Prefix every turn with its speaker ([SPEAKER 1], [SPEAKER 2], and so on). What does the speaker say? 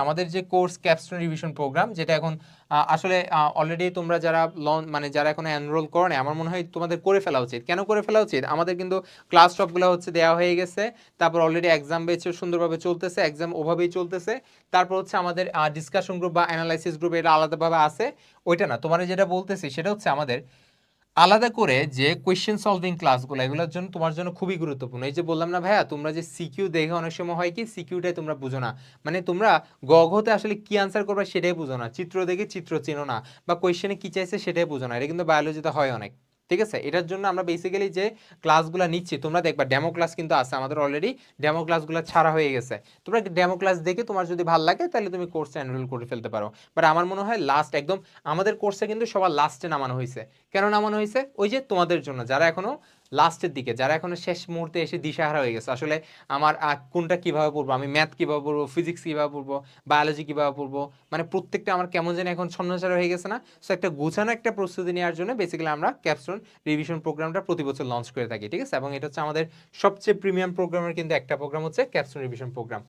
[SPEAKER 1] আমাদের যে course capstone revision programme যেটা এখন আসলে অলরেডি তোমরা যারা লন মানে যারা এখন এনরোল করো না আমার মনে হয় তোমাদের করে ফেলা উচিত। কেন করে ফেলা উচিত? আমাদের কিন্তু ক্লাস সবগুলো হচ্ছে দেওয়া হয়ে গেছে। তারপর অলরেডি এক্সাম বেচে সুন্দরভাবে চলতেছে এক্সাম ওভাবেই চলতেছে। তারপর হচ্ছে আমাদের ডিসকাশন গ্রুপ বা অ্যানালাইসিস গ্রুপ এটা আলাদাভাবে আছে। ওইটা না তোমার যেটা বলতেছি সেটা হচ্ছে আমাদের আলাদা করে যে কোয়েশ্চেন সলভিং ক্লাসগুলো এগুলোর জন্য তোমার জন্য খুবই গুরুত্বপূর্ণ। এই যে বললাম না ভাইয়া, তোমরা যে সিকিউ দেখে অনেক সময় হয় কি সিকিউটাই তোমরা বুঝো না। মানে তোমরা গঘতে আসলে কি আনসার করবে সেটাই বুঝো না। চিত্র দেখে চিত্র চেনো না, বা কোয়েশ্চেনে কি চাইছে সেটাই বুঝো না। এটা কিন্তু বায়োলজিতে হয় অনেক। ঠিক আছে? এটার জন্য আমরা বেসিক্যালি যে ক্লাসগুলো নিচ্ছি, তোমরা দেখবা ডেমো ক্লাস কিন্তু আছে আমাদের অলরেডি ডেমো ক্লাসগুলো ছাড়া হয়ে গেছে। তোমরা ডেমো ক্লাস দেখে তোমার যদি ভালো লাগে, তাহলে তুমি কোর্সে এনরোল করে ফেলতে পারো। বাট আমার মনে হয় লাস্ট একদম, আমাদের কোর্সে কিন্তু সবার লাস্টে নামানো হয়েছে। কেন নামানো হয়েছে? ওই যে তোমাদের জন্য, যারা এখনও লাস্টের দিকে, যারা এখনও শেষ মুহূর্তে এসে দিশাহারা হয়ে গেছে। আসলে আমার কোনটা কীভাবে পড়ব? আমি ম্যাথ কীভাবে পড়ব? ফিজিক্স কীভাবে পড়ব? বায়োলজি কীভাবে পড়ব? মানে প্রত্যেকটা আমার কেমন যেন এখন ছন্নছাড়া হয়ে গেছে না? সো একটা গোছানো একটা প্রস্তুতি নেওয়ার জন্য বেসিক্যালি আমরা ক্যাপসন রিভিশন প্রোগ্রামটা প্রতি বছর লঞ্চ করে থাকি, ঠিক আছে? এবং এটা হচ্ছে আমাদের সবচেয়ে প্রিমিয়াম প্রোগ্রামের কিন্তু একটা প্রোগ্রাম হচ্ছে ক্যাপসন রিভিশন প্রোগ্রাম